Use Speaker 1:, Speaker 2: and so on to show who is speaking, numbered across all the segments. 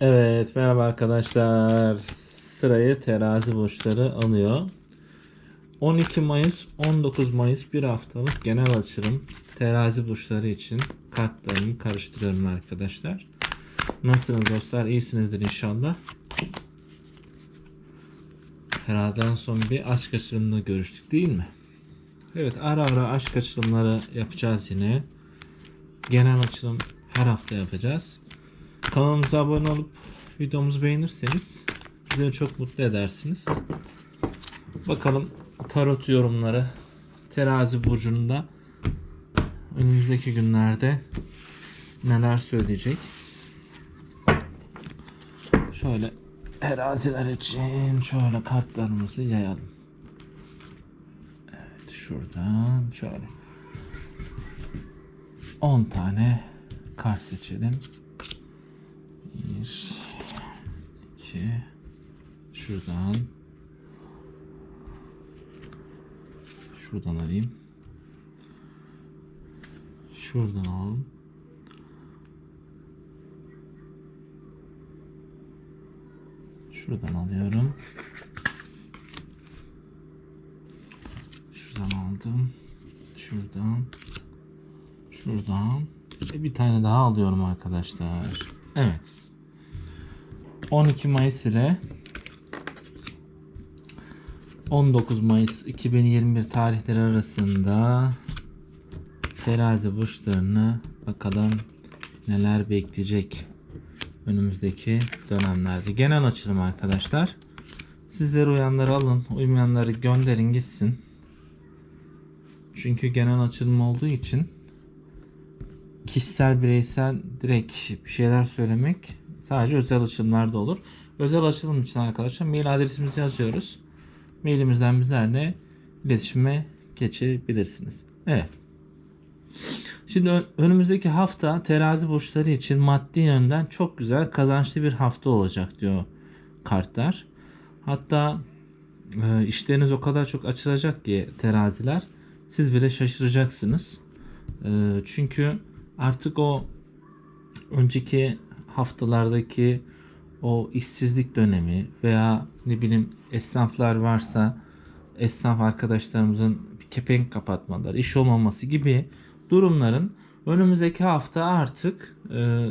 Speaker 1: Evet merhaba arkadaşlar. Sırayı terazi burçları alıyor. 12 Mayıs 19 Mayıs bir haftalık genel açılım terazi burçları için kartlarımı karıştırıyorum arkadaşlar. Nasılsınız dostlar? İyisinizdir inşallah. Herhalde en son bir aşk açılımında görüştük değil mi? Evet ara ara aşk açılımları yapacağız yine. Genel açılım her hafta yapacağız. Kanalımıza abone olup videomuzu beğenirseniz bizi çok mutlu edersiniz. Bakalım tarot yorumları terazi burcunda önümüzdeki günlerde neler söyleyecek. Şöyle teraziler için şöyle kartlarımızı yayalım. Evet şuradan şöyle 10 tane kart seçelim. 1 2 şuradan şuradan alayım. Şuradan alalım. Şuradan alıyorum. Şuradan aldım. Şuradan. Şuradan. Ve bir tane daha alıyorum arkadaşlar. Evet. 12 Mayıs ile 19 Mayıs 2021 tarihleri arasında terazi burçlarını bakalım neler bekleyecek önümüzdeki dönemlerde. Genel açılım arkadaşlar. Sizleri uyanları alın, uymayanları gönderin gitsin. Çünkü genel açılım olduğu için kişisel bireysel direkt bir şeyler söylemek sadece özel açılımlarda olur. Özel açılım için arkadaşlar mail adresimizi yazıyoruz. Mailimizden bizlerle iletişime geçebilirsiniz. Evet. Şimdi ön- önümüzdeki hafta terazi burçları için maddi yönden çok güzel kazançlı bir hafta olacak diyor kartlar. Hatta e, işleriniz o kadar çok açılacak ki teraziler siz bile şaşıracaksınız. E, çünkü artık o önceki haftalardaki o işsizlik dönemi veya ne bileyim esnaflar varsa esnaf arkadaşlarımızın kepenk kapatmaları, iş olmaması gibi durumların önümüzdeki hafta artık e,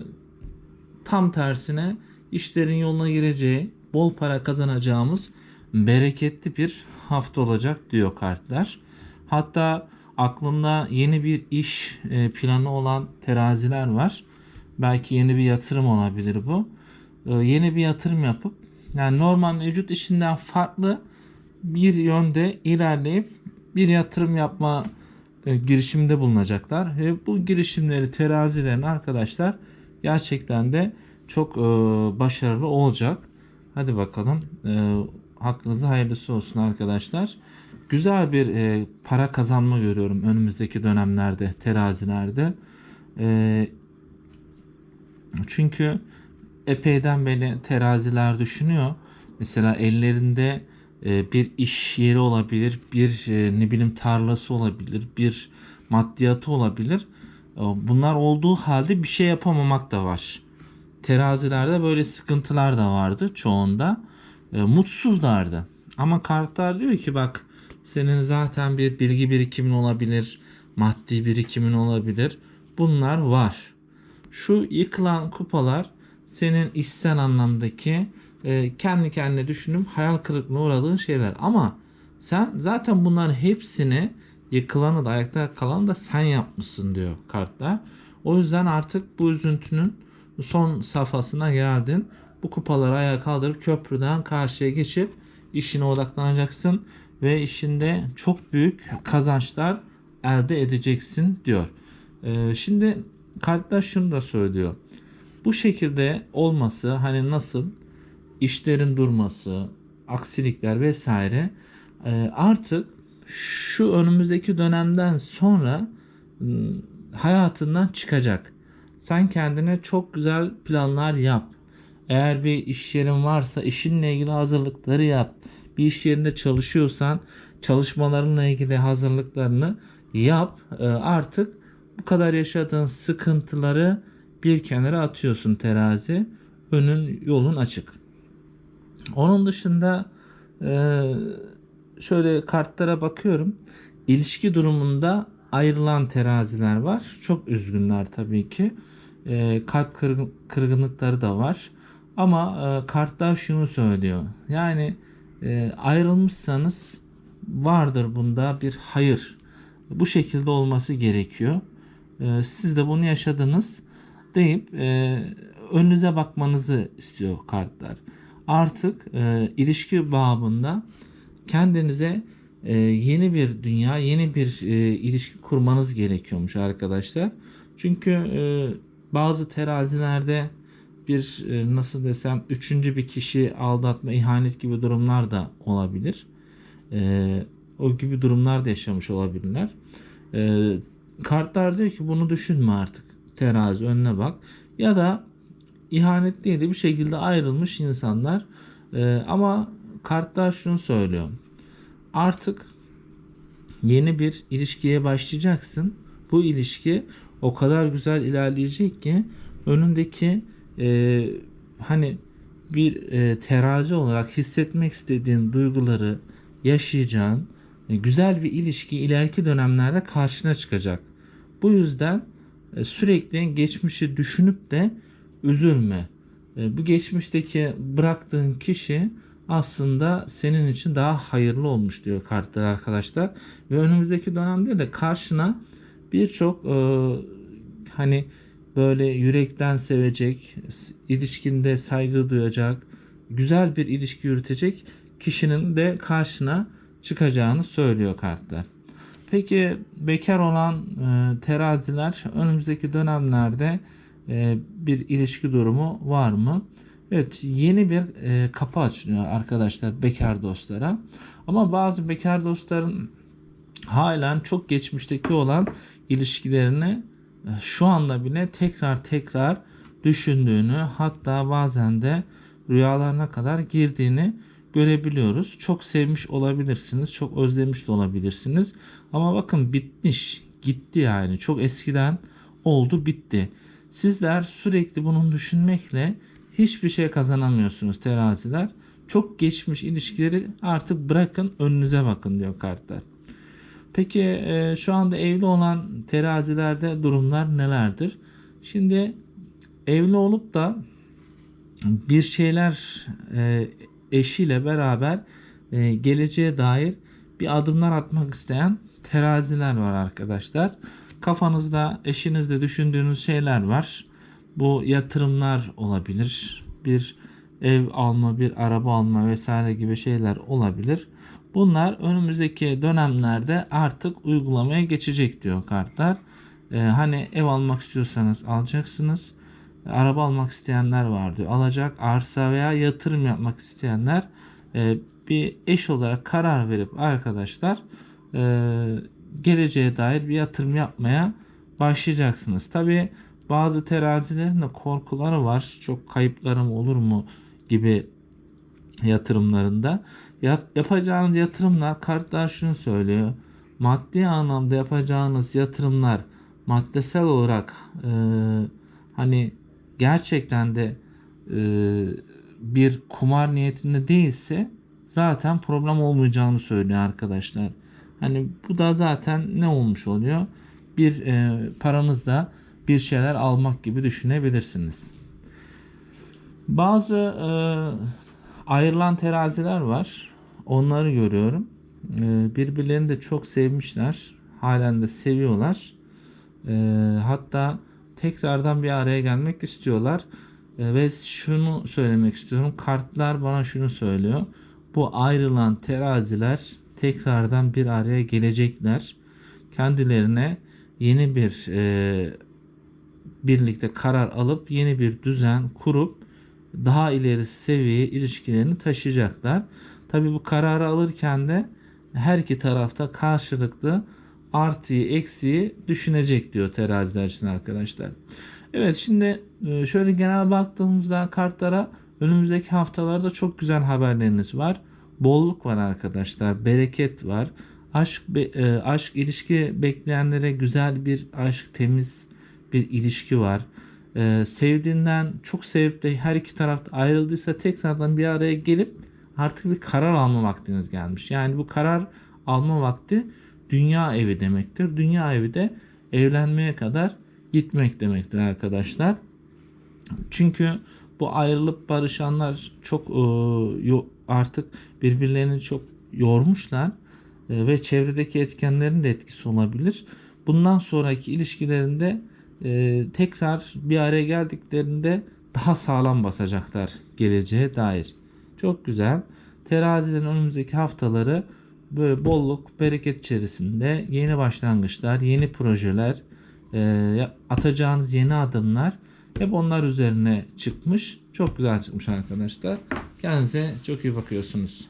Speaker 1: tam tersine işlerin yoluna gireceği, bol para kazanacağımız bereketli bir hafta olacak diyor kartlar. Hatta aklında yeni bir iş e, planı olan teraziler var. Belki yeni bir yatırım olabilir bu. E, yeni bir yatırım yapıp yani normal mevcut işinden farklı bir yönde ilerleyip bir yatırım yapma e, girişiminde bulunacaklar. Ve bu girişimleri terazilerin arkadaşlar gerçekten de çok e, başarılı olacak. Hadi bakalım. E, hakkınızı hayırlısı olsun arkadaşlar. Güzel bir e, para kazanma görüyorum önümüzdeki dönemlerde terazilerde. E, çünkü epeyden beri teraziler düşünüyor. Mesela ellerinde e, bir iş yeri olabilir, bir e, ne bileyim tarlası olabilir, bir maddiyatı olabilir. E, Bunlar olduğu halde bir şey yapamamak da var. Terazilerde böyle sıkıntılar da vardı çoğunda. Mutsuzlardı. Ama kartlar diyor ki bak senin zaten bir bilgi birikimin olabilir, maddi birikimin olabilir. Bunlar var. Şu yıkılan kupalar senin içsel anlamdaki e, kendi kendine düşünüp hayal kırıklığına uğradığın şeyler. Ama sen zaten bunların hepsini yıkılanı da ayakta kalanı da sen yapmışsın diyor kartlar. O yüzden artık bu üzüntünün son safhasına geldin. Bu kupaları ayağa kaldırıp köprüden karşıya geçip işine odaklanacaksın ve işinde çok büyük kazançlar elde edeceksin diyor. Ee, şimdi kartlar şunu da söylüyor. Bu şekilde olması hani nasıl işlerin durması, aksilikler vesaire e, artık şu önümüzdeki dönemden sonra m, hayatından çıkacak. Sen kendine çok güzel planlar yap. Eğer bir iş yerin varsa işinle ilgili hazırlıkları yap. Bir iş yerinde çalışıyorsan çalışmalarınla ilgili hazırlıklarını yap. E, artık bu kadar yaşadığın sıkıntıları bir kenara atıyorsun terazi. önün yolun açık. Onun dışında e, şöyle kartlara bakıyorum. İlişki durumunda ayrılan teraziler var. Çok üzgünler tabii ki. E, kalp kırgın- kırgınlıkları da var. Ama e, kartlar şunu söylüyor. Yani ayrılmışsanız vardır bunda bir hayır. Bu şekilde olması gerekiyor. E, siz de bunu yaşadınız deyip e, önünüze bakmanızı istiyor kartlar. Artık e, ilişki babında kendinize e, yeni bir dünya, yeni bir e, ilişki kurmanız gerekiyormuş arkadaşlar. Çünkü e, bazı terazilerde bir e, nasıl desem üçüncü bir kişi aldatma, ihanet gibi durumlar da olabilir. E, o gibi durumlar da yaşamış olabilirler. E, kartlar diyor ki bunu düşünme artık. Terazi önüne bak. Ya da ihanet değil de bir şekilde ayrılmış insanlar. E, ama kartlar şunu söylüyor. Artık yeni bir ilişkiye başlayacaksın. Bu ilişki o kadar güzel ilerleyecek ki önündeki e, hani bir e, terazi olarak hissetmek istediğin duyguları yaşayacağın güzel bir ilişki ileriki dönemlerde karşına çıkacak. Bu yüzden e, sürekli geçmişi düşünüp de üzülme. E, bu geçmişteki bıraktığın kişi aslında senin için daha hayırlı olmuş diyor kartlar arkadaşlar. Ve önümüzdeki dönemde de karşına birçok e, hani böyle yürekten sevecek, ilişkinde saygı duyacak, güzel bir ilişki yürütecek kişinin de karşına çıkacağını söylüyor kartlar. Peki bekar olan e, teraziler önümüzdeki dönemlerde e, bir ilişki durumu var mı? Evet yeni bir e, kapı açılıyor arkadaşlar bekar dostlara. Ama bazı bekar dostların halen çok geçmişteki olan ilişkilerini e, şu anda bile tekrar tekrar düşündüğünü hatta bazen de rüyalarına kadar girdiğini görebiliyoruz. Çok sevmiş olabilirsiniz, çok özlemiş de olabilirsiniz. Ama bakın bitmiş, gitti yani. Çok eskiden oldu, bitti. Sizler sürekli bunun düşünmekle hiçbir şey kazanamıyorsunuz teraziler. Çok geçmiş ilişkileri artık bırakın önünüze bakın diyor kartlar. Peki e, şu anda evli olan terazilerde durumlar nelerdir? Şimdi evli olup da bir şeyler e, eşiyle beraber e, geleceğe dair bir adımlar atmak isteyen teraziler var arkadaşlar. Kafanızda eşinizde düşündüğünüz şeyler var. Bu yatırımlar olabilir. Bir ev alma, bir araba alma vesaire gibi şeyler olabilir. Bunlar önümüzdeki dönemlerde artık uygulamaya geçecek diyor kartlar. Ee, hani ev almak istiyorsanız alacaksınız. Araba almak isteyenler var diyor. Alacak arsa veya yatırım yapmak isteyenler e, bir eş olarak karar verip arkadaşlar e, geleceğe dair bir yatırım yapmaya başlayacaksınız. Tabi bazı terazilerin de korkuları var. Çok kayıplarım olur mu gibi yatırımlarında. Yap, yapacağınız yatırımlar kartlar şunu söylüyor. Maddi anlamda yapacağınız yatırımlar maddesel olarak e, hani gerçekten de e, bir kumar niyetinde değilse zaten problem olmayacağını söylüyor arkadaşlar. Hani bu da zaten ne olmuş oluyor? Bir e, paranızda bir şeyler almak gibi düşünebilirsiniz. Bazı e, ayrılan teraziler var. Onları görüyorum. E, birbirlerini de çok sevmişler. Halen de seviyorlar. E, hatta tekrardan bir araya gelmek istiyorlar. E, ve şunu söylemek istiyorum. Kartlar bana şunu söylüyor. Bu ayrılan teraziler tekrardan bir araya gelecekler. Kendilerine yeni bir e, birlikte karar alıp yeni bir düzen kurup daha ileri seviyeye ilişkilerini taşıyacaklar. Tabi bu kararı alırken de her iki tarafta karşılıklı artıyı eksiği düşünecek diyor teraziler için arkadaşlar. Evet şimdi e, şöyle genel baktığımızda kartlara önümüzdeki haftalarda çok güzel haberleriniz var. Bolluk var arkadaşlar. Bereket var. Aşk e, aşk ilişki bekleyenlere güzel bir aşk, temiz bir ilişki var. e, sevdiğinden çok sevip de her iki tarafta ayrıldıysa tekrardan bir araya gelip artık bir karar alma vaktiniz gelmiş. Yani bu karar alma vakti dünya evi demektir. Dünya evi de evlenmeye kadar gitmek demektir arkadaşlar. Çünkü bu ayrılıp barışanlar çok e, artık birbirlerini çok yormuşlar E, ve çevredeki etkenlerin de etkisi olabilir. Bundan sonraki ilişkilerinde e, tekrar bir araya geldiklerinde daha sağlam basacaklar geleceğe dair. Çok güzel. Terazilerin önümüzdeki haftaları böyle bolluk, bereket içerisinde yeni başlangıçlar, yeni projeler, e, atacağınız yeni adımlar hep onlar üzerine çıkmış. Çok güzel çıkmış arkadaşlar. Kendinize çok iyi bakıyorsunuz.